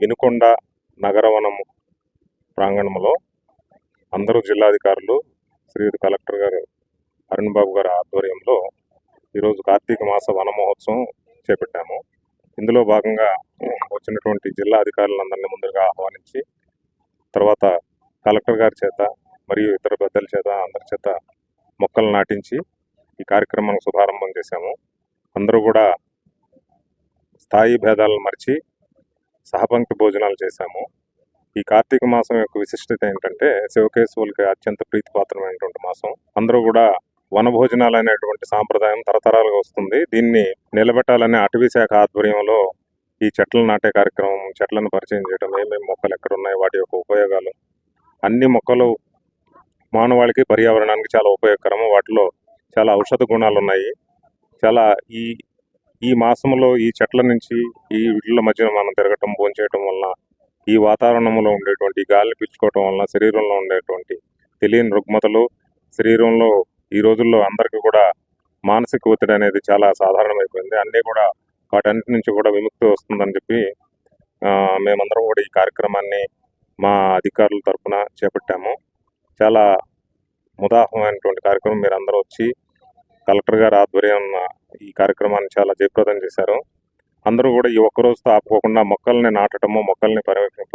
వినుకొండ నగరవనము ప్రాంగణంలో అందరూ జిల్లాధికారులు శ్రీయుడు కలెక్టర్ గారు అరుణ్ బాబు గారి ఆధ్వర్యంలో ఈరోజు కార్తీక మాస వన మహోత్సవం చేపట్టాము. ఇందులో భాగంగా వచ్చినటువంటి జిల్లా అధికారులందరినీ ముందుగా ఆహ్వానించి తర్వాత కలెక్టర్ గారి చేత మరియు ఇతర పెద్దల చేత అందరి చేత మొక్కలు నాటించి ఈ కార్యక్రమాన్ని శుభారంభం చేశాము. అందరూ కూడా స్థాయి భేదాలను మరిచి సహపంక్తి భోజనాలు చేశాము. ఈ కార్తీక మాసం యొక్క విశిష్టత ఏంటంటే శివకేశవులకి అత్యంత ప్రీతిపాత్రమైనటువంటి మాసం. అందరూ కూడా వనభోజనాలు అనేటువంటి సాంప్రదాయం తరతరాలుగా వస్తుంది. దీన్ని నిలబెట్టాలనే అటవీ శాఖ ఆధ్వర్యంలో ఈ చెట్లను నాటే కార్యక్రమం చెట్లను పరిచయం చేయడం ఏమేమి మొక్కలు ఎక్కడ ఉన్నాయి వాటి యొక్క ఉపయోగాలు అన్ని మొక్కలు మానవాళికి పర్యావరణానికి చాలా ఉపయోగకరము. వాటిలో చాలా ఔషధ గుణాలు ఉన్నాయి చాలా ఈ ఈ మాసంలో ఈ చెట్ల నుంచి ఈ వీటిల మధ్యన మనం తిరగటం భోంచేయటం వలన ఈ వాతావరణంలో ఉండేటువంటి గాలిని పీల్చుకోవటం వలన శరీరంలో ఉండేటువంటి తెలియని రుగ్మతలు శరీరంలో ఈ రోజుల్లో అందరికీ కూడా మానసిక ఒత్తిడి అనేది చాలా సాధారణమైపోయింది. అన్నీ కూడా వాటన్నిటి నుంచి కూడా విముక్తి వస్తుందని చెప్పి మేమందరం కూడా ఈ కార్యక్రమాన్ని మా అధికారుల తరపున చేపట్టాము. చాలా ముదాహమైనటువంటి కార్యక్రమం. మీరు అందరూ వచ్చి కలెక్టర్ గారి ఆధ్వర్యం ఈ కార్యక్రమాన్ని చాలా జయప్రదం చేశారు. అందరూ కూడా ఈ ఒక్క రోజుతో ఆపుకోకుండా మొక్కల్ని నాటటము మొక్కల్ని పరిరక్ష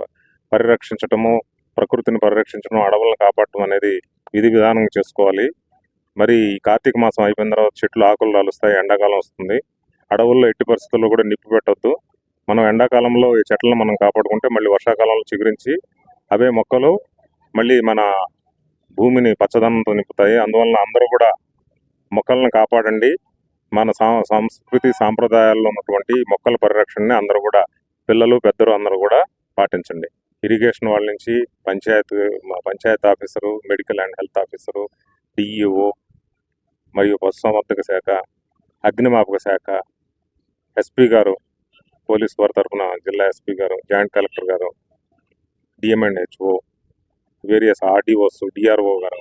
పరిరక్షించటము ప్రకృతిని పరిరక్షించడం అడవులను కాపాడటం అనేది విధి విధానంగా చేసుకోవాలి. మరి కార్తీక మాసం అయిపోయిన తర్వాత చెట్లు ఆకులు రాలుస్తాయి ఎండాకాలం వస్తుంది. అడవుల్లో ఎట్టి పరిస్థితుల్లో కూడా నిప్పు పెట్టొద్దు. మనం ఎండాకాలంలో ఈ చెట్లను మనం కాపాడుకుంటే మళ్ళీ వర్షాకాలంలో చిగురించి అవే మొక్కలు మళ్ళీ మన భూమిని పచ్చదనంతో నింపుతాయి. అందువలన అందరూ కూడా మొక్కలను కాపాడండి. మన సా- సంస్కృతి సాంప్రదాయాల్లో ఉన్నటువంటి మొక్కల పరిరక్షణని అందరూ కూడా పిల్లలు పెద్దలు అందరూ కూడా పాటించండి. ఇరిగేషన్ వాళ్ళ నుంచి పంచాయతీ మా panchayat officer medical and health officer DEO మరియు పశుసంవర్ధక శాఖ అగ్నిమాపక శాఖ ఎస్పీ గారు పోలీస్ వారి తరఫున జిల్లా ఎస్పీ గారు జాయింట్ కలెక్టర్ గారు DM and HO various RDOs DRO గారు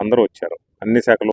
అందరూ వచ్చారు. అన్ని శాఖలు